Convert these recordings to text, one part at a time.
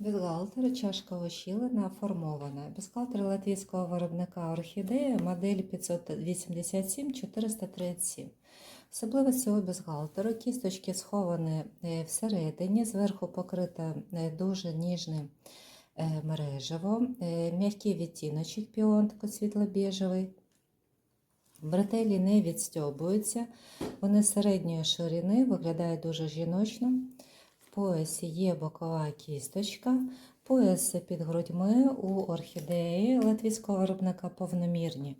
Бюстгальтер, чашка ощілена, формована. Бюстгальтер латвійського виробника Орхідея, модель 587-437. Особливість цього бюстгальтеру – кісточки сховані е, всередині, зверху покрита е, дуже ніжним е, мережево, е, м'який відтіночок піон, світло-біжевий. Бретелі не відстьобуються, вони середньої ширини, виглядають дуже жіночно. Поясі є бокова кісточка, пояс під грудьми у орхідеї латвійського виробника повномірні.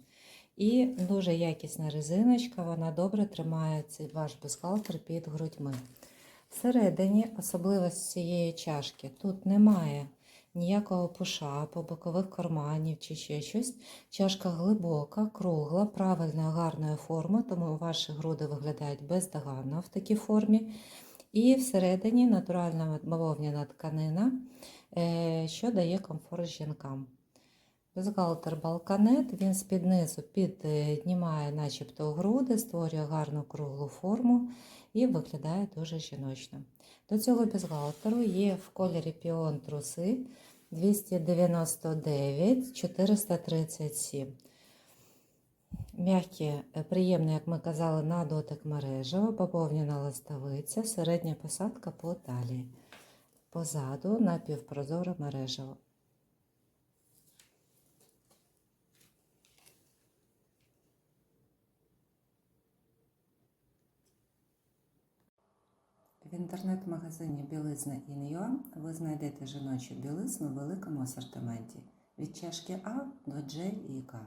І дуже якісна резиночка, вона добре тримає цей ваш бюстгальтер під грудьми. Всередині особливість цієї чашки тут немає ніякого пуша по бокових карманів чи ще щось. Чашка глибока, кругла, правильної, гарної форми, тому ваші груди виглядають бездоганно в такій формі. І всередині натуральна бавовняна тканина, е, що дає комфорт жінкам. Бюстгальтер балканет, він з-під низу піднімає начебто груди, створює гарну круглу форму і виглядає дуже жіночно. До цього бюстгальтеру є в кольорі піон труси 299 437. М'які, е, приємні, як ми казали, на дотик мережево, поповнена листовиця, середня посадка по талії. Позаду напівпрозоре мережево. В інтернет-магазині Білизна Ін'Юа ви знайдете жіночу білизну в великому асортименті від чашки А до J і К.